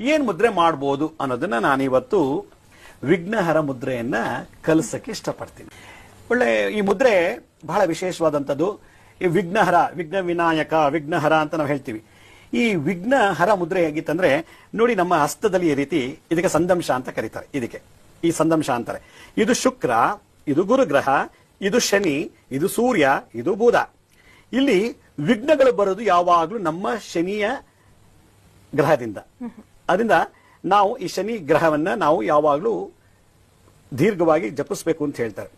ಏನ್ ಮುದ್ರೆ ಮಾಡಬಹುದು ಅನ್ನೋದನ್ನ ನಾನಿವತ್ತು ವಿಘ್ನಹರ ಮುದ್ರೆಯನ್ನ ಕಲಿಸಕ್ಕೆ ಇಷ್ಟಪಡ್ತೀನಿ. ಒಳ್ಳೆ ಈ ಮುದ್ರೆ ಬಹಳ ವಿಶೇಷವಾದಂಥದ್ದು. ಈ ವಿಘ್ನಹರ ವಿಘ್ನ ವಿನಾಯಕ ವಿಘ್ನಹರ ಅಂತ ನಾವು ಹೇಳ್ತೀವಿ. ಈ ವಿಘ್ನಹರ ಮುದ್ರೆ ಹೇಗಿತ್ತಂದ್ರೆ, ನೋಡಿ ನಮ್ಮ ಹಸ್ತದಲ್ಲಿ ಈ ರೀತಿ ಇದಕ್ಕೆ ಸಂದಂಶ ಅಂತ ಕರೀತಾರೆ. ಇದಕ್ಕೆ, ಈ ಸಂದಂಶ ಅಂತಾರೆ. ಇದು ಶುಕ್ರ, ಇದು ಗುರುಗ್ರಹ, ಇದು ಶನಿ, ಇದು ಸೂರ್ಯ, ಇದು ಬುಧ. ಇಲ್ಲಿ ವಿಘ್ನಗಳು ಬರೋದು ಯಾವಾಗಲೂ ನಮ್ಮ ಶನಿಯ ಗ್ರಹದಿಂದ. ಅದರಿಂದ ನಾವು ಈ ಶನಿ ಗ್ರಹವನ್ನ ನಾವು ಯಾವಾಗಲೂ ದೀರ್ಘವಾಗಿ ಜಪಿಸ್ಬೇಕು ಅಂತ ಹೇಳ್ತಾರೆ.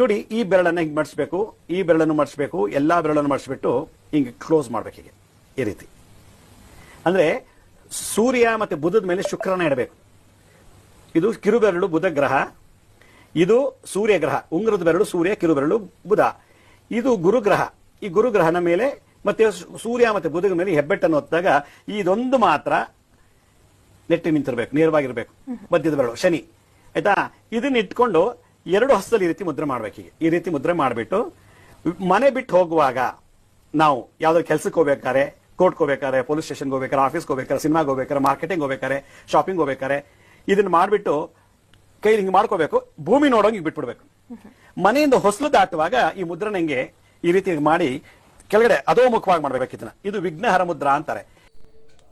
ನೋಡಿ, ಈ ಬೆರಳನ್ನ ಹಿಂಗೆ ಮಡಿಸ್ಬೇಕು, ಈ ಬೆರಳನ್ನು ಮಡಿಸ್ಬೇಕು, ಎಲ್ಲಾ ಬೆರಳನ್ನು ಮಡಿಸ್ಬಿಟ್ಟು ಹಿಂಗೆ ಕ್ಲೋಸ್ ಮಾಡ್ಬೇಕು ಹೀಗೆ, ಈ ರೀತಿ. ಅಂದ್ರೆ ಸೂರ್ಯ ಮತ್ತೆ ಬುಧದ ಮೇಲೆ ಶುಕ್ರನ ಇಡಬೇಕು. ಇದು ಕಿರುಬೆರಳು ಬುಧ ಗ್ರಹ, ಇದು ಸೂರ್ಯ ಗ್ರಹ, ಉಂಗ್ರದ ಬೆರಳು ಸೂರ್ಯ, ಕಿರುಬೆರಳು ಬುಧ. ಇದು ಗುರುಗ್ರಹ, ಈ ಗುರುಗ್ರಹನ ಮೇಲೆ ಮತ್ತೆ ಸೂರ್ಯ ಮತ್ತೆ ಬುಧಗ ಮೇಲೆ ಹೆಬ್ಬೆಟ್ಟನ್ನು ಹೊತ್ತಾಗ ಇದೊಂದು ಮಾತ್ರ ನೆಟ್ಟಿ ನಿಂತಿರ್ಬೇಕು ನೇರವಾಗಿರ್ಬೇಕು ಮಧ್ಯದ ಬೆರಳು ಶನಿ. ಆಯ್ತಾ? ಇದನ್ನ ಇಟ್ಕೊಂಡು ಎರಡು ಹಸ್ತದಲ್ಲಿ ಈ ರೀತಿ ಮುದ್ರೆ ಮಾಡ್ಬೇಕು ಹೀಗೆ. ಈ ರೀತಿ ಮುದ್ರೆ ಮಾಡಿಬಿಟ್ಟು ಮನೆ ಬಿಟ್ಟು ಹೋಗುವಾಗ ನಾವು ಯಾವ್ದಾದ್ರು ಕೆಲ್ಸಕ್ಕೆ ಹೋಗ್ಬೇಕಾರೆ ಕೋರ್ಟ್ಗೆ ಹೋಗ್ಬೇಕಾರೆ ಪೊಲೀಸ್ ಸ್ಟೇಷನ್ಗೆ ಹೋಗ್ಬೇಕಾರೆ ಆಫೀಸ್ಗೆ ಹೋಗ್ಬೇಕಾರೆ ಸಿನಿಮಾಗೆ ಹೋಗ್ಬೇಕಾರೆ ಮಾರ್ಕೆಟಿಂಗ್ ಹೋಗ್ಬೇಕಾರೆ ಶಾಪಿಂಗ್ ಹೋಗ್ಬೇಕಾರೆ ಇದನ್ನ ಮಾಡಿಬಿಟ್ಟು ಕೈಲಿ ಹಿಂಗೆ ಮಾಡ್ಕೋಬೇಕು ಭೂಮಿ ನೋಡೋಂಗೆ ಬಿಟ್ಬಿಡ್ಬೇಕು. ಮನೆಯಿಂದ ಹೊಸಲು ದಾಟುವಾಗ ಈ ಮುದ್ರಣೆಗೆ ಹಿಂಗೆ ಈ ರೀತಿ ಮಾಡಿ ಕೆಳಗಡೆ ಅದೋ ಮುಖವಾಗಿ ಇದನ್ನ. ಇದು ವಿಘ್ನಹರ ಮುದ್ರಾ ಅಂತಾರೆ.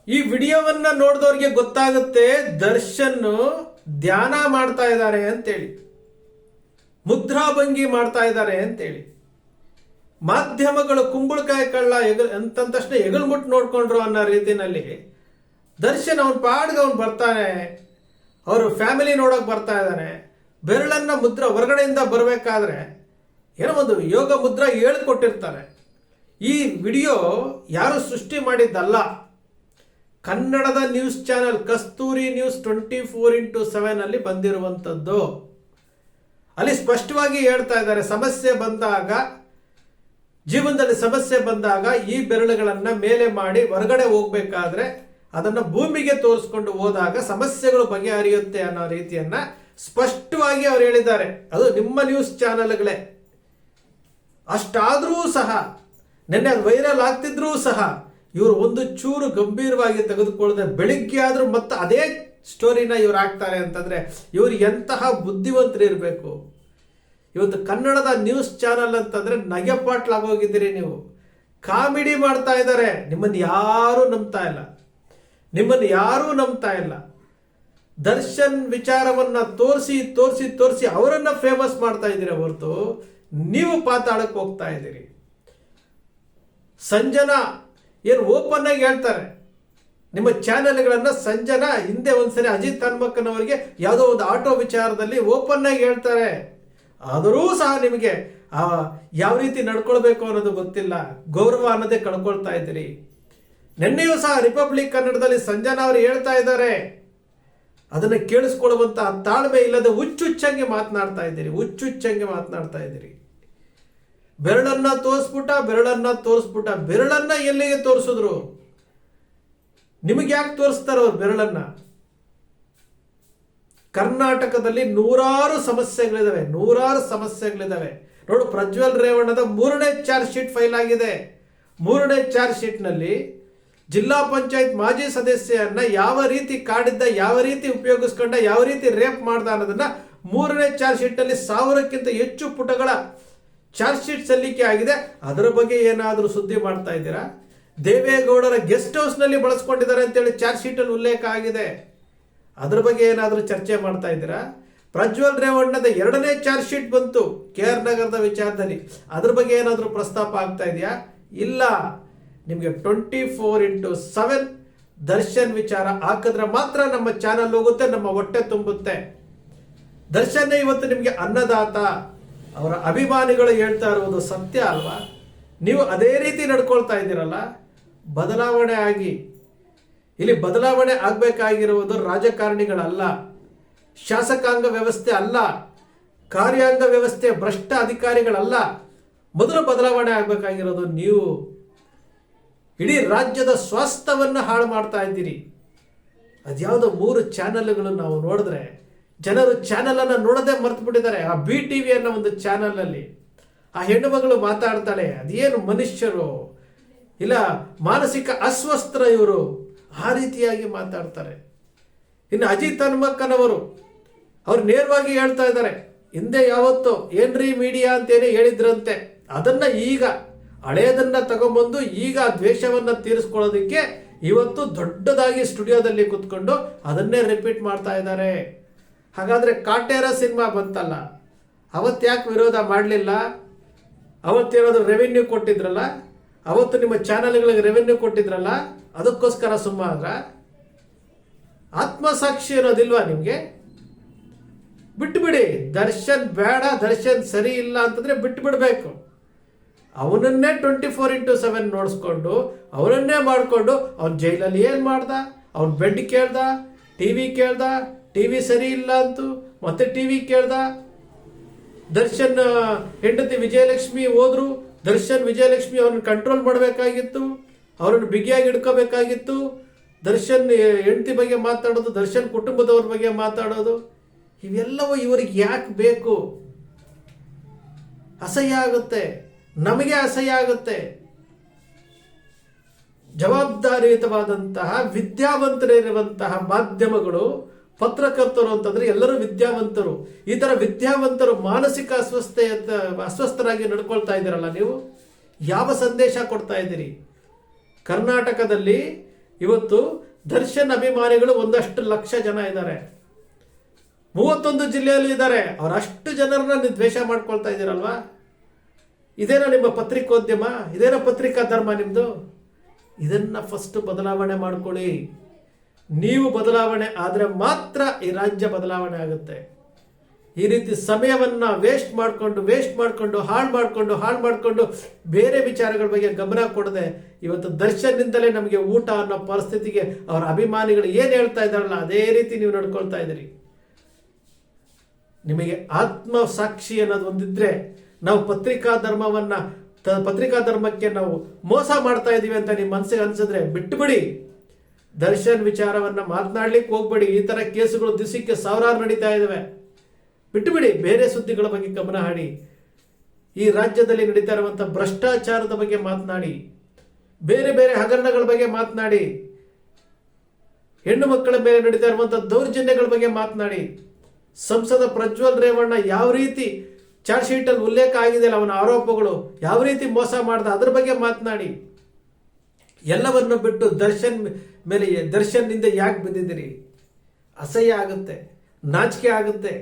ಈ ವಿಡಿಯೋವನ್ನ ನೋಡಿದವರಿಗೆ ಗೊತ್ತಾಗುತ್ತೆ ದರ್ಶನ್ ಧ್ಯಾನ ಮಾಡ್ತಾ ಇದ್ದಾರೆ ಅಂತೇಳಿ. ಮುದ್ರಾಭಂಗಿ ಮಾಡ್ತಾ ಇದ್ದಾರೆ ಅಂತೇಳಿ. ಮಾಧ್ಯಮಗಳು ಕುಂಬಳಕಾಯಿ ಕಳ್ಳ ಎಗಲ್ ಅಂತಂದ ತಕ್ಷಣ ಎಗಲ್ ಮುಟ್ಟು ನೋಡ್ಕೊಂಡ್ರು ಅನ್ನೋ ರೀತಿನಲ್ಲಿ ದರ್ಶನ್ ಅವನ್ ಪಾಡ್ಗೆ ಅವ್ನು ಬರ್ತಾನೆ. ಅವರು ಫ್ಯಾಮಿಲಿ ನೋಡಕ್ ಬರ್ತಾ ಇದ್ದಾನೆ. ಬೆರಳನ್ನ ಮುದ್ರ ಹೊರಗಡೆಯಿಂದ ಬರಬೇಕಾದ್ರೆ ಏನೋ ಒಂದು ಯೋಗ ಮುದ್ರ ಹೇಳ್ಕೊಟ್ಟಿರ್ತಾರೆ. ಈ ವಿಡಿಯೋ ಯಾರು ಸೃಷ್ಟಿ ಮಾಡಿದ್ದಲ್ಲ? ಕನ್ನಡದ news channel Kasturi news twenty four into seven ಅಲ್ಲಿ ಬಂದಿರುವಂಥದ್ದು. ಅಲ್ಲಿ ಸ್ಪಷ್ಟವಾಗಿ ಹೇಳ್ತಾ ಇದ್ದಾರೆ, ಸಮಸ್ಯೆ ಬಂದಾಗ, ಜೀವನದಲ್ಲಿ ಸಮಸ್ಯೆ ಬಂದಾಗ ಈ ಬೆರಳುಗಳನ್ನು ಮೇಲೆ ಮಾಡಿ ಹೊರಗಡೆ ಹೋಗಬೇಕಾದ್ರೆ ಅದನ್ನು ಭೂಮಿಗೆ ತೋರಿಸ್ಕೊಂಡು ಹೋದಾಗ ಸಮಸ್ಯೆಗಳು ಬಗೆಹರಿಯುತ್ತೆ ಅನ್ನೋ ರೀತಿಯನ್ನ ಸ್ಪಷ್ಟವಾಗಿ ಅವರು ಹೇಳಿದ್ದಾರೆ. ಅದು ನಿಮ್ಮ ನ್ಯೂಸ್ ಚಾನೆಲ್ಗಳೇ. ಅಷ್ಟಾದರೂ ಸಹ ನಿನ್ನೆ ಅದು ವೈರಲ್ ಆಗ್ತಿದ್ರೂ ಸಹ ಇವರು ಒಂದು ಚೂರು ಗಂಭೀರವಾಗಿ ತೆಗೆದುಕೊಳ್ಳದೆ ಬೆಳಿಗ್ಗೆ ಆದರೂ ಮತ್ತೆ ಅದೇ ಸ್ಟೋರಿನ ಇವ್ರು ಹಾಕ್ತಾರೆ ಅಂತಂದ್ರೆ ಇವರು ಎಂತಹ ಬುದ್ಧಿವಂತರು ಇರಬೇಕು ಇವತ್ತು ಕನ್ನಡದ ನ್ಯೂಸ್ ಚಾನಲ್ ಅಂತಂದ್ರೆ ನಗೆಪಾಟ್ಲಾಗೋಗಿದ್ದೀರಿ ನೀವು. ಕಾಮಿಡಿ ಮಾಡ್ತಾ ಇದ್ದಾರೆ. ನಿಮ್ಮನ್ನು ಯಾರೂ ನಂಬ್ತಾ ಇಲ್ಲ. ನಿಮ್ಮನ್ನು ಯಾರೂ ನಂಬ್ತಾ ಇಲ್ಲ. ದರ್ಶನ್ ವಿಚಾರವನ್ನ ತೋರಿಸಿ ತೋರಿಸಿ ತೋರಿಸಿ ಅವರನ್ನು ಫೇಮಸ್ ಮಾಡ್ತಾ ಇದ್ದೀರಿ ಹೊರತು ನೀವು ಪಾತಾಡಕ್ಕೆ ಹೋಗ್ತಾ ಇದ್ದೀರಿ. ಸಂಜನಾ ಏನು ಓಪನ್ ಆಗಿ ಹೇಳ್ತಾರೆ. ನಿಮ್ಮ ಚಾನೆಲ್ಗಳನ್ನ ಸಂಜನಾ, ಹಿಂದೆ ಒಂದ್ಸರಿ ಅಜಿತ್ ಹನ್ಮಕ್ಕನವರಿಗೆ ಯಾವುದೋ ಒಂದು ಆಟೋ ವಿಚಾರದಲ್ಲಿ ಓಪನ್ ಆಗಿ ಹೇಳ್ತಾರೆ. ಆದರೂ ಸಹ ನಿಮಗೆ ಯಾವ ರೀತಿ ನಡ್ಕೊಳ್ಬೇಕು ಅನ್ನೋದು ಗೊತ್ತಿಲ್ಲ. ಗೌರವ ಅನ್ನೋದೇ ಕಳ್ಕೊಳ್ತಾ ಇದ್ದೀರಿ. ನಿನ್ನೆಯೂ ಸಹ ರಿಪಬ್ಲಿಕ್ ಕನ್ನಡದಲ್ಲಿ ಸಂಜನಾ ಅವರು ಹೇಳ್ತಾ ಇದ್ದಾರೆ. ಅದನ್ನ ಕೇಳಿಸ್ಕೊಳ್ಳುವಂತಹ ತಾಳ್ಮೆ ಇಲ್ಲದೆ ಹುಚ್ಚುಚ್ಚಂಗೆ ಮಾತನಾಡ್ತಾ ಇದ್ದೀರಿ. ಹುಚ್ಚುಚ್ಚಂಗೆ ಮಾತನಾಡ್ತಾ ಇದ್ದೀರಿ. ಬೆರಳನ್ನ ತೋರಿಸ್ಬಿಟ್ಟ ಬೆರಳನ್ನ ತೋರಿಸ್ಬಿಟ್ಟ, ಬೆರಳನ್ನ ಎಲ್ಲಿಗೆ ತೋರಿಸಿದ್ರು? ನಿಮಗೆ ಯಾಕೆ ತೋರಿಸ್ತಾರ ಅವ್ರು ಬೆರಳನ್ನ? ಕರ್ನಾಟಕದಲ್ಲಿ ನೂರಾರು ಸಮಸ್ಯೆಗಳಿದಾವೆ ನೂರಾರು ಸಮಸ್ಯೆಗಳಿದಾವೆ. ನೋಡು, ಪ್ರಜ್ವಲ್ ರೇವಣ್ಣದ ಮೂರನೇ ಚಾರ್ಜ್ ಶೀಟ್ ಫೈಲ್ ಆಗಿದೆ. ಮೂರನೇ ಚಾರ್ಜ್ ಶೀಟ್ನಲ್ಲಿ ಜಿಲ್ಲಾ ಪಂಚಾಯತ್ ಮಾಜಿ ಸದಸ್ಯರನ್ನ ಯಾವ ರೀತಿ ಕಾಡಿದ್ದ, ಯಾವ ರೀತಿ ಉಪಯೋಗಿಸ್ಕೊಂಡ, ಯಾವ ರೀತಿ ರೇಪ್ ಮಾಡ್ದ ಅನ್ನೋದನ್ನ ಮೂರನೇ ಚಾರ್ಜ್ ಶೀಟ್ನಲ್ಲಿ ಸಾವಿರಕ್ಕಿಂತ ಹೆಚ್ಚು ಪುಟಗಳ ಚಾರ್ಜ್ ಶೀಟ್ ಸಲ್ಲಿಕೆ ಆಗಿದೆ. ಅದರ ಬಗ್ಗೆ ಏನಾದರೂ ಸುದ್ದಿ ಮಾಡ್ತಾ ಇದ್ದೀರಾ? ದೇವೇಗೌಡರ ಗೆಸ್ಟ್ ಹೌಸ್ನಲ್ಲಿ ಬಳಸ್ಕೊಂಡಿದ್ದಾರೆ ಅಂತೇಳಿ ಚಾರ್ಜ್ ಶೀಟಲ್ಲಿ ಉಲ್ಲೇಖ ಆಗಿದೆ. ಅದ್ರ ಬಗ್ಗೆ ಏನಾದರೂ ಚರ್ಚೆ ಮಾಡ್ತಾ ಇದ್ದೀರಾ? ಪ್ರಜ್ವಲ್ ರೇವಣ್ಣದ ಎರಡನೇ ಚಾರ್ಜ್ ಶೀಟ್ ಬಂತು, ಕೆ ಆರ್ ನಗರದ ವಿಚಾರದಲ್ಲಿ. ಅದ್ರ ಬಗ್ಗೆ ಏನಾದರೂ ಪ್ರಸ್ತಾಪ ಆಗ್ತಾ ಇದೆಯಾ? ಇಲ್ಲ. ನಿಮಗೆ twenty four into seven Darshan ವಿಚಾರ ಹಾಕಿದ್ರೆ ಮಾತ್ರ ನಮ್ಮ ಚಾನಲ್ ಹೋಗುತ್ತೆ, ನಮ್ಮ ಹೊಟ್ಟೆ ತುಂಬುತ್ತೆ. ದರ್ಶನ್, ಇವತ್ತು ನಿಮಗೆ ಅನ್ನದಾತ. ಅವರ ಅಭಿಮಾನಿಗಳು ಹೇಳ್ತಾ ಇರುವುದು ಸತ್ಯ ಅಲ್ವಾ? ನೀವು ಅದೇ ರೀತಿ ನಡ್ಕೊಳ್ತಾ ಇದ್ದೀರಲ್ಲ? ಬದಲಾವಣೆ ಆಗಿ. ಇಲ್ಲಿ ಬದಲಾವಣೆ ಆಗಬೇಕಾಗಿರುವುದು ರಾಜಕಾರಣಿಗಳಲ್ಲ. ಶಾಸಕಾಂಗ ವ್ಯವಸ್ಥೆ ಅಲ್ಲ. ಕಾರ್ಯಾಂಗ ವ್ಯವಸ್ಥೆ ಭ್ರಷ್ಟ ಅಧಿಕಾರಿಗಳಲ್ಲ. ಮೊದಲು ಬದಲಾವಣೆ ಆಗಬೇಕಾಗಿರೋದು ನೀವು. ಇಡೀ ರಾಜ್ಯದ ಸ್ವಾಸ್ಥ್ಯವನ್ನು ಹಾಳು ಮಾಡ್ತಾ ಇದ್ದೀರಿ. ಅದ್ಯಾವುದೋ ಮೂರು ಚಾನೆಲ್ಗಳನ್ನು ನಾವು ನೋಡಿದ್ರೆ ಜನರು ಚಾನೆಲ್ ಅನ್ನ ನೋಡದೆ ಮರ್ತು ಬಿಟ್ಟಿದ್ದಾರೆ. ಆ ಬಿ ಟಿ ವಿ ಅನ್ನೋ ಒಂದು ಚಾನೆಲ್ ಅಲ್ಲಿ ಆ ಹೆಣ್ಣು ಮಗಳು ಮಾತಾಡ್ತಾಳೆ, ಅದೇನು ಮನುಷ್ಯರು? ಇಲ್ಲ, ಮಾನಸಿಕ ಅಸ್ವಸ್ಥರ ಇವರು. ಆ ರೀತಿಯಾಗಿ ಮಾತಾಡ್ತಾರೆ. ಇನ್ನು ಅಜಿತ್ ಹನುಮಕ್ಕನವರು, ಅವ್ರು ನೇರವಾಗಿ ಹೇಳ್ತಾ ಇದ್ದಾರೆ, ಹಿಂದೆ ಯಾವತ್ತೋ ಏನ್ರಿ ಮೀಡಿಯಾ ಅಂತೇನೆ ಹೇಳಿದ್ರಂತೆ. ಅದನ್ನ ಈಗ ಹಳೆಯದನ್ನ ತಗೊಂಬಂದು ಈಗ ದ್ವೇಷವನ್ನ ತೀರಿಸ್ಕೊಳ್ಳೋದಕ್ಕೆ ಇವತ್ತು ದೊಡ್ಡದಾಗಿ ಸ್ಟುಡಿಯೋದಲ್ಲಿ ಕುತ್ಕೊಂಡು ಅದನ್ನೇ ರಿಪೀಟ್ ಮಾಡ್ತಾ ಇದ್ದಾರೆ. ಹಾಗಾದ್ರೆ ಕಾಟೇರ ಸಿನಿಮಾ ಬಂತಲ್ಲ. ಅವತ್ತು ಯಾಕೆ ವಿರೋಧ ಮಾಡಲಿಲ್ಲ. ಅವತ್ತೇನಾದರೂ ರೆವೆನ್ಯೂ ಕೊಟ್ಟಿದ್ರಲ್ಲ? ಅವತ್ತು ನಿಮ್ಮ ಚಾನೆಲ್ಗಳಿಗೆ ರೆವೆನ್ಯೂ ಕೊಟ್ಟಿದ್ರಲ್ಲ? ಅದಕ್ಕೋಸ್ಕರ ಸುಮ್ಮ ಆತ್ಮಸಾಕ್ಷಿ ಇರೋದಿಲ್ವಾ ನಿಮಗೆ? ಬಿಟ್ಬಿಡಿ. ದರ್ಶನ್ ಬೇಡ, ದರ್ಶನ್ ಸರಿ ಇಲ್ಲ ಅಂತಂದ್ರೆ ಬಿಟ್ಟು ಬಿಡಬೇಕು ಅವನನ್ನೇ ಟ್ವೆಂಟಿ ಫೋರ್ ಇಂಟು ಸೆವೆನ್ ನೋಡಿಸ್ಕೊಂಡು, ಅವನನ್ನೇ ಮಾಡಿಕೊಂಡು, ಅವ್ನ ಜೈಲಲ್ಲಿ ಏನು ಮಾಡ್ದ? ಅವ್ನ ಬೆಡ್ ಕೇಳ್ದ? ಟಿ ವಿ ಕೇಳ್ದ? ಟಿ ವಿ ಸರಿ ಇಲ್ಲ ಅಂತು ಮತ್ತೆ ಟಿ ವಿ ಕೇಳ್ದ. ದರ್ಶನ್ ಹೆಂಡತಿ ವಿಜಯಲಕ್ಷ್ಮಿ ಹೋದ್ರು. ದರ್ಶನ್, ವಿಜಯಲಕ್ಷ್ಮಿ ಅವ್ರನ್ನ ಕಂಟ್ರೋಲ್ ಮಾಡಬೇಕಾಗಿತ್ತು. ಅವ್ರನ್ನ ಬಿಗಿಯಾಗಿ ಹಿಡ್ಕೋಬೇಕಾಗಿತ್ತು. ದರ್ಶನ್ ಹೆಂಡತಿ ಬಗ್ಗೆ ಮಾತಾಡೋದು, ದರ್ಶನ್ ಕುಟುಂಬದವ್ರ ಬಗ್ಗೆ ಮಾತಾಡೋದು. ಇವೆಲ್ಲವೂ ಇವರಿಗೆ ಯಾಕೆ ಬೇಕು? ಅಸಹ್ಯ ಆಗುತ್ತೆ. ನಮಗೆ ಅಸಹ್ಯ ಆಗುತ್ತೆ. ಜವಾಬ್ದಾರಿಯುತವಾದಂತಹ, ವಿದ್ಯಾವಂತರಿರುವಂತಹ ಮಾಧ್ಯಮಗಳು ಪತ್ರಕರ್ತರು ಅಂತಂದ್ರೆ ಎಲ್ಲರೂ ವಿದ್ಯಾವಂತರು. ಈ ತರ ವಿದ್ಯಾವಂತರು ಮಾನಸಿಕ ಅಸ್ವಸ್ಥೆ ಅಸ್ವಸ್ಥರಾಗಿ ನಡ್ಕೊಳ್ತಾ ಇದ್ದೀರಲ್ಲ ನೀವು? ಯಾವ ಸಂದೇಶ ಕೊಡ್ತಾ ಇದ್ದೀರಿ? ಕರ್ನಾಟಕದಲ್ಲಿ ಇವತ್ತು ದರ್ಶನ್ ಅಭಿಮಾನಿಗಳು ಒಂದಷ್ಟು ಲಕ್ಷ ಜನ ಇದ್ದಾರೆ. ಮೂವತ್ತೊಂದು ಜಿಲ್ಲೆಯಲ್ಲಿ ಇದ್ದಾರೆ. ಅವರಷ್ಟು ಜನರನ್ನ ನೀವು ದ್ವೇಷ ಮಾಡ್ಕೊಳ್ತಾ ಇದ್ದೀರಲ್ವಾ? ಇದೇನೋ ನಿಮ್ಮ ಪತ್ರಿಕೋದ್ಯಮ? ಇದೇನೋ ಪತ್ರಿಕಾ ಧರ್ಮ ನಿಮ್ಮದು ಇದನ್ನ ಫಸ್ಟ್ ಬದಲಾವಣೆ ಮಾಡ್ಕೊಳ್ಳಿ. ನೀವು ಬದಲಾವಣೆ ಆದರೆ ಮಾತ್ರ ಈ ರಾಜ್ಯ ಬದಲಾವಣೆ ಆಗುತ್ತೆ. ಈ ರೀತಿ ಸಮಯವನ್ನ ವೇಸ್ಟ್ ಮಾಡಿಕೊಂಡು ವೇಸ್ಟ್ ಮಾಡಿಕೊಂಡು, ಹಾಳು ಮಾಡಿಕೊಂಡು ಹಾಳು ಮಾಡಿಕೊಂಡು ಬೇರೆ ವಿಚಾರಗಳ ಬಗ್ಗೆ ಗಮನ ಕೊಡದೆ ಇವತ್ತು ದರ್ಶನದಿಂದಲೇ ನಮಗೆ ಊಟ ಅನ್ನೋ ಪರಿಸ್ಥಿತಿಗೆ ಅವರ ಅಭಿಮಾನಿಗಳು ಏನು ಹೇಳ್ತಾ ಇದ್ದಾರಲ್ಲ, ಅದೇ ರೀತಿ ನೀವು ನಡ್ಕೊಳ್ತಾ ಇದ್ದೀರಿ. ನಿಮಗೆ ಆತ್ಮ ಸಾಕ್ಷಿ ಅನ್ನೋದು ಒಂದಿದ್ರೆ ನಾವು ಪತ್ರಿಕಾ ಧರ್ಮವನ್ನ ಪತ್ರಿಕಾ ಧರ್ಮಕ್ಕೆ ನಾವು ಮೋಸ ಮಾಡ್ತಾ ಇದ್ದೀವಿ ಅಂತ ನಿಮ್ಮ ಮನಸ್ಸಿಗೆ ಅನ್ಸಿದ್ರೆ ಬಿಟ್ಟುಬಿಡಿ ದರ್ಶನ್ ವಿಚಾರವನ್ನ ಮಾತನಾಡ್ಲಿಕ್ಕೆ ಹೋಗ್ಬೇಡಿ. ಈ ತರ ಕೇಸುಗಳು ದಿವಸಕ್ಕೆ ಸಾವಿರಾರು ನಡೀತಾ ಇದಾವೆ. ಬಿಟ್ಟುಬಿಡಿ, ಬೇರೆ ಸುದ್ದಿಗಳ ಬಗ್ಗೆ ಗಮನ ಹಾಡಿ ಈ ರಾಜ್ಯದಲ್ಲಿ ನಡೀತಾ ಇರುವಂಥ ಭ್ರಷ್ಟಾಚಾರದ ಬಗ್ಗೆ ಮಾತನಾಡಿ, ಬೇರೆ ಬೇರೆ ಹಗರಣಗಳ ಬಗ್ಗೆ ಮಾತನಾಡಿ, ಹೆಣ್ಣು ಮಕ್ಕಳ ಮೇಲೆ ನಡೀತಾ ಇರುವಂಥ ದೌರ್ಜನ್ಯಗಳ ಬಗ್ಗೆ ಮಾತನಾಡಿ, ಸಂಸದ ಪ್ರಜ್ವಲ್ ರೇವಣ್ಣ ಯಾವ ರೀತಿ ಚಾರ್ಜ್ ಶೀಟ್ ಅಲ್ಲಿ ಉಲ್ಲೇಖ ಆಗಿದೆ ಅವನ ಆರೋಪಗಳು, ಯಾವ ರೀತಿ ಮೋಸ ಮಾಡ್ದ, ಅದ್ರ ಬಗ್ಗೆ ಮಾತನಾಡಿ. ಎಲ್ಲವನ್ನು ಬಿಟ್ಟು ದರ್ಶನ್ ಮೇಲೆ ದರ್ಶನ್ನಿಂದ ಯಾಕೆ ಬಂದಿದ್ದೀರಿ? ಅಸಹ್ಯ ಆಗುತ್ತೆ ನಾಚಿಕೆ ಆಗುತ್ತೆ.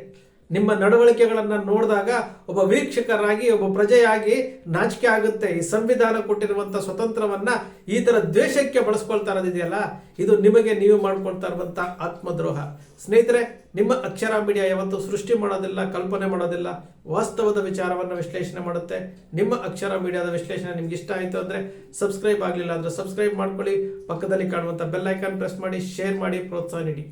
ನಿಮ್ಮ ನಡವಳಿಕೆಗಳನ್ನು ನೋಡಿದಾಗ ಒಬ್ಬ ವೀಕ್ಷಕರಾಗಿ, ಒಬ್ಬ ಪ್ರಜೆಯಾಗಿ ನಾಚಿಕೆ ಆಗುತ್ತೆ. ಈ ಸಂವಿಧಾನ ಕೊಟ್ಟಿರುವಂಥ ಸ್ವತಂತ್ರವನ್ನ ಈ ಥರ ದ್ವೇಷಕ್ಕೆ ಬಳಸ್ಕೊಳ್ತಾ ಇರೋದಿದೆಯಲ್ಲ, ಇದು ನಿಮಗೆ ನೀವು ಮಾಡ್ಕೊಳ್ತಾ ಇರುವಂಥ ಆತ್ಮದ್ರೋಹ. ಸ್ನೇಹಿತರೆ, ನಿಮ್ಮ ಅಕ್ಷರ ಮೀಡಿಯಾ ಯಾವತ್ತು ಸೃಷ್ಟಿ ಮಾಡೋದಿಲ್ಲ, ಕಲ್ಪನೆ ಮಾಡೋದಿಲ್ಲ. ವಾಸ್ತವದ ವಿಚಾರವನ್ನು ವಿಶ್ಲೇಷಣೆ ಮಾಡುತ್ತೆ. ನಿಮ್ಮ ಅಕ್ಷರ ಮೀಡಿಯಾದ ವಿಶ್ಲೇಷಣೆ ನಿಮ್ಗೆ ಇಷ್ಟ ಆಯಿತು ಅಂದ್ರೆ ಸಬ್ಸ್ಕ್ರೈಬ್ ಆಗಲಿಲ್ಲ ಅಂದ್ರೆ ಸಬ್ಸ್ಕ್ರೈಬ್ ಮಾಡ್ಕೊಳ್ಳಿ. ಪಕ್ಕದಲ್ಲಿ ಕಾಣುವಂತ ಬೆಲ್ ಐಕಾನ್ ಪ್ರೆಸ್ ಮಾಡಿ, ಶೇರ್ ಮಾಡಿ, ಪ್ರೋತ್ಸಾಹ ನೀಡಿ.